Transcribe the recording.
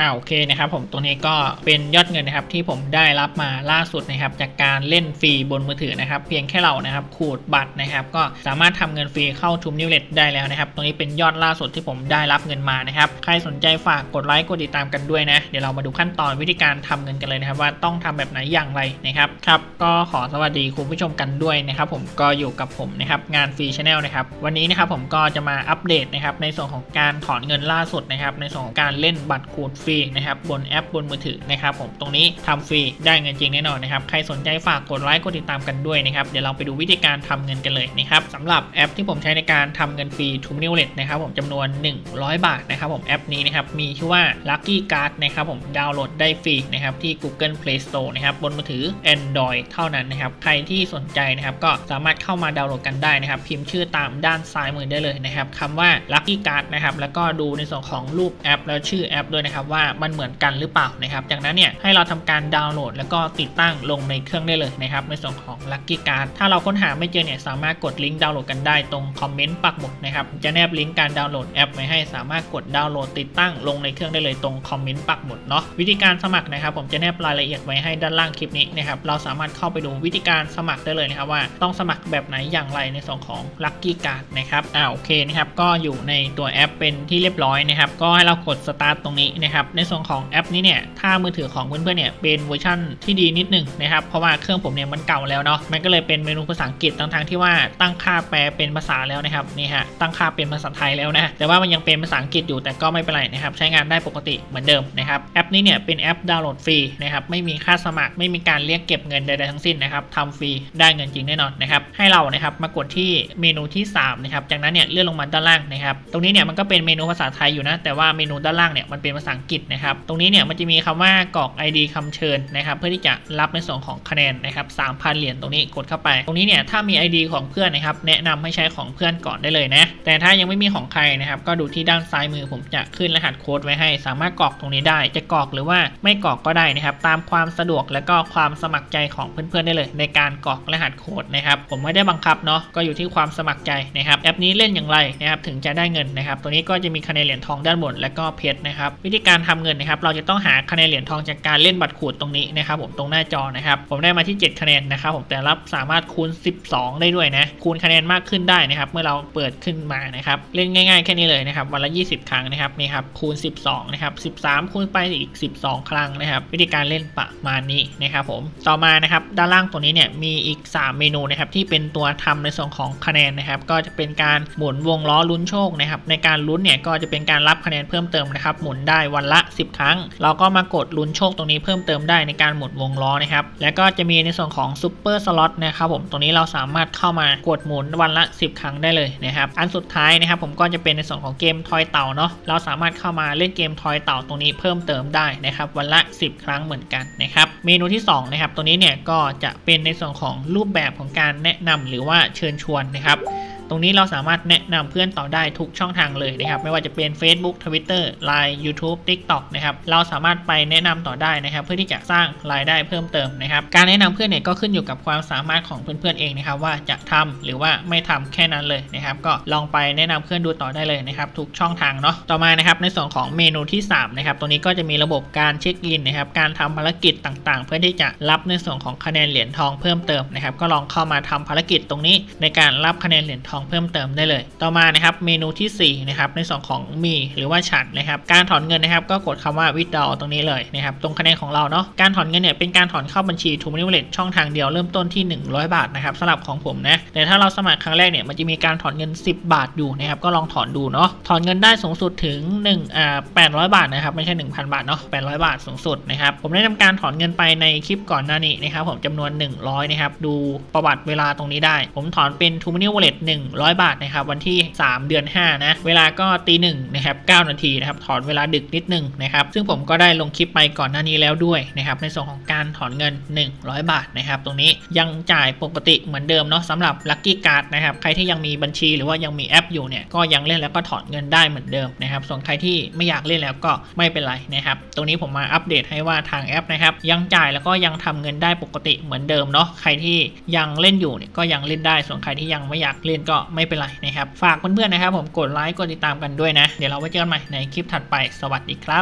อ่าโอเคนะครับผมตรงนี้ก็เป็นยอดเงินนะครับที่ผมได้รับมาล่าสุดนะครับจากการเล่นฟรีบนมือถือนะครับเพียงแค่เรานะครับขูดบัตรนะครับก็สามารถทำเงินฟรีเข้าทูมนิวเลตได้แล้วนะครับตรงนี้เป็นยอดล่าสุดที่ผมได้รับเงินมานะครับใครสนใจฝากกดไลค์กดติดตามกันด้วยนะเดี๋ยวเรามาดูขั้นตอนวิธีการทำเงินกันเลยนะครับว่าต้องทำแบบไหนอย่างไรนะครับครับก็ขอสวัสดีคุณผู้ชมกันด้วยนะครับผมก็อยู่กับผมนะครับงานฟรีชาแนลนะครับวันนี้นะครับผมก็จะมาอัปเดตนะครับในส่วนของการถอนเงินล่าสุดนะครับในส่วนของการเล่นบัตรขูดฟรีนะครับบนแอปบนมือถือนะครับผมตรงนี้ทำฟรีได้เงินจริงแน่นอนนะครับใครสนใจฝากกดไลค์กดติดตามกันด้วยนะครับเดี๋ยวเราไปดูวิธีการทำเงินกันเลยนะครับสำหรับแอปที่ผมใช้ในการทำเงินฟรีทูมิวเลตนะครับผมจำนวน 100 บาทนะครับผมแอปนี้นะครับมีชื่อว่า Lucky Card นะครับผมดาวน์โหลดได้ฟรีนะครับที่ Google Play Store นะครับบนมือถือ Android เท่านั้นนะครับใครที่สนใจนะครับก็สามารถเข้ามาดาวน์โหลดกันได้นะครับพิมพ์ชื่อตามด้านซ้ายมือได้เลยนะครับคำว่า Lucky Card นะครับแล้วก็ดูในส่วนของรูปแอป แล้วชื่อแอปด้วยนะครับว่ามันเหมือนกันหรือเปล่านะครับจากนั้นเนี่ยให้เราทำการดาวน์โหลด แล้วก็ติดตั้งลงในเครื่องได้เลยนะครับในส่วนของ Lucky Card ถ้าเราค้นหาไม่เจอเนี่ยสามารถกดลิงก์ดาวน์โหลดกันได้ตรงคอมเมนต์ปักหมุดนะครับจะแนบลิงก์การดาวน์โหลดแอปไว้ให้สามารถกดดาวน์โหลดติดตั้งลงในเครื่องได้เลยตรงคอมเมนต์ปักหมุดเนาะวิธีการสมัครนะครับผมจะแนบรายละเอียดไว้ให้ด้านล่างคลิปนี้นะครับเราสามารถเข้าไปดูวิธีการสมัครได้เลยนะครับว่าต้องสมัครแบบไหนอย่างไรในส่วนของ Lucky Card นะครับอ่าโอเคนะครับก็อยู่ในตัวแอปเป็นที่เรียบร้อยนะครับก็ให้เรากดสตาร์ทตรงนะครับในส่วนของแอปนี้เนี่ยถ้ามือถือของเพื่อนๆเนี่ยเป็นเวอร์ชั่นที่ดีนิดหนึงนะครับเพราะว่าเครื่องผมเนี่ยมันเก่าแล้วเนาะมันก็เลยเป็นเมนูภาษาอังกฤษทั้งๆที่ว่าตั้งค่าแปลเป็นภาษาแล้วนะครับนี่ฮะตั้งค่าเป็นภาษาไทยแล้วนะแต่ว่ามันยังเป็นภาษาอังกฤษอยู่แต่ก็ไม่เป็นไรนะครับใช้งานได้ปกติเหมือนเดิมนะครับแอปนี้เนี่ยเป็นแอปดาวน์โหลดฟรีนะครับไม่มีค่าสมัครไม่มีการเรียกเก็บเงินใดๆทั้งสิ้นนะครับทำฟรีได้เงินจริงแน่นอนนะครับให้เรานะครับมากดที่เมนูที่3นะครับจากนั้นเนี่ยเลื่อนลงมาด้านล่างนะครับตรงนี้เนี่ยมันก็เป็นเมนูภาษาไทยอยู่นะแต่ว่าเมนูด้านล่างเนี่ยมันเป็นภาษาอังกฤษนะครับ ตรงนี้เนี่ยมันจะมีคำว่ากรอก ID คำเชิญนะครับ เพื่อที่จะรับในส่วนของคะแนนนะครับ3,000เหรียญตรงนี้กดเข้าไป ตรงนี้เนี่ยถ้ามี ID ของเพื่อนนะครับ แนะนำให้ใช้ของเพื่อนก่อนได้เลยนะ แต่ถ้ายังไม่มีของใครนะครับ ก็ดูที่ด้านซ้ายมือผมจะขึ้นรหัสโค้ดไว้ให้ สามารถกรอกตรงนี้ได้ จะกรอกหรือว่าไม่กรอกก็ได้นะครับ ตามความสะดวกและก็ความสมัครใจของเพื่อนๆได้เลย ในการกรอกรหัสโค้ดนะครับ ผมไม่ได้บังคับเนาะ ก็อยู่ที่ความสมัครใจนะครับ แอปนี้เล่นอย่างไรนะครับ ถึงจะได้เงินนะครับ ตัวนี้ก็จะมีคะแนนเหรียญทองด้านบนและก็เพชรนะครับ วิธีการทำเงินนะครับ เราจะต้องหาคะแนนเหรียญทองจากการเล่นบัตรขูดตรงนี้นะครับ ผมตรงหน้าจอนะครับ ผมได้มาที่ 7 คะแนนนะครับ ผมแต่รับสามารถคูณ 12 ได้ด้วยนะ คูณคะแนนมากขึ้นได้นะครับ เมื่อเราเปิดขึ้นมานะครับ เล่นง่ายๆแค่นี้เลยนะครับ วันละ 20 ครั้งนะครับนี่ครับ คูณ 12 นะครับ 13 คูณไปอีก 12 ครั้งนะครับ วิธีการเล่นประมาณนี้นะครับผม ต่อมานะครับด้านล่างตรงนี้เนี่ยมีอีก 3 เมนูนะครับที่เป็นตัวทำในส่วนของคะแนนนะครับ ก็จะเป็นการหมุนวงล้อลุ้นโชคนะครับ ในการลุ้นเนี่ยก็จะเป็นการรับคะแนนเพิ่มเติมนะครับ หมุนได้วันละ 10 ครั้ง เราก็มากดลุ้นโชคตรงนี้เพิ่มเติมได้ในการหมุนวงล้อนะครับ แล้วก็จะมีในส่วนของซูเปอร์สล็อตนะครับผม ตรงนี้เราสามารถเข้ามากดหมุนวันละ 10 ครั้งได้เลยนะครับ อันสุดท้ายนะครับผมก็จะเป็นในส่วนของเกมทอยเต่าเนาะ เราสามารถเข้ามาเล่นเกมทอยเต่าตรงนี้เพิ่มเติมได้นะครับวันละ 10 ครั้งเหมือนกันนะครับ เมนูที่2นะครับตัวนี้เนี่ยก็จะเป็นในส่วนของรูปแบบของการแนะนำหรือว่าเชิญชวนนะครับ ตรงนี้เราสามารถแนะนำเพื่อนต่อได้ทุกช่องทางเลยนะครับ ไม่ว่าจะเป็น Facebook Twitter Line YouTube TikTok นะครับ เราสามารถไปแนะนำต่อได้นะครับ เพื่อที่จะสร้างรายได้เพิ่มเติมนะครับ การแนะนำเพื่อนเนี่ยก็ขึ้นอยู่กับความสามารถของเพื่อนๆเองนะครับ ว่าจะทำหรือว่าไม่ทำแค่นั้นเลยนะครับ ก็ลองไปแนะนำเพื่อนดูต่อได้เลยนะครับ ทุกช่องทางเนาะ ต่อมานะครับในส่วนของเมนูที่3นะครับ ตรงนี้ก็จะมีระบบการเช็คอินนะครับ การทำภารกิจต่างๆ เพื่อที่จะรับในส่วนของคะแนนเหรียญทองเพิ่มเติมนะครับ ก็ลองเข้ามาทำภารกิจตรงนี้ในการรับคะแนนเหรียญทองเพิ่มเติมได้เลย ต่อมานะครับเมนูที่4นะครับในส่วนของมีหรือว่าฉันนะครับการถอนเงินนะครับก็กดคำว่า withdraw ตรงนี้เลยนะครับตรงคะแนนของเราเนาะการถอนเงินเนี่ยเป็นการถอนเข้าบัญชี t o m o n e y Wallet ช่องทางเดียวเริ่มต้นที่ 100 บาทนะครับสำหรับของผมนะแต่ถ้าเราสมัครครั้งแรกเนี่ยมันจะมีการถอนเงิน 10 บาทอยู่นะครับก็ลองถอนดูเนาะถอนเงินได้สูงสุดถึง1อ่า800 บาทนะครับไม่ใช่ 1,000 บาทเนาะ800 บาทสูงสุดนะครับผมได้ทำการถอนเงินไปในคลิปก่อนหน้านี้นะครับผมจำนวน 100นะครับดูประวัติเวลาตรงนี้ได้ ผมถอนเป็น t o m o n e y Wallet 100 บาทนะครับวันที่ 3 เดือน 5 นะ เวลาก็ตีหนึ่งนะครับ9นาทีนะครับถอนเวลาดึกนิดนึงนะครับซึ่งผมก็ได้ลงคลิปไปก่อนหน้านี้แล้วด้วยนะครับในส่วนของการถอนเงิน 100 บาทนะครับตรงนี้ยังจ่ายปกติเหมือนเดิมเนาะสำหรับ Lucky Card นะครับใครที่ยังมีบัญชีหรือว่ายังมีแอปอยู่เนี่ยก็ยังเล่นแล้วก็ถอนเงินได้เหมือนเดิมนะครับส่วนใครที่ไม่อยากเล่นแล้วก็ไม่เป็นไรนะครับตรงนี้ผมมาอัปเดตให้ว่าทางแอปนะครับยังจ่ายแล้วก็ยังทำเงินได้ปกติเหมือนเดิมเนาะใครที่ยังเล่นอยู่เนี่ยก็ยังเล่นได้ส่วนใครที่ยังไม่อยากเล่นก็ไม่เป็นไรนะครับ ฝากเพื่อนๆนะครับ ผมกดไลค์กดติดตามกันด้วยนะ เดี๋ยวเราไว้เจอกันใหม่ในคลิปถัดไปสวัสดีครับ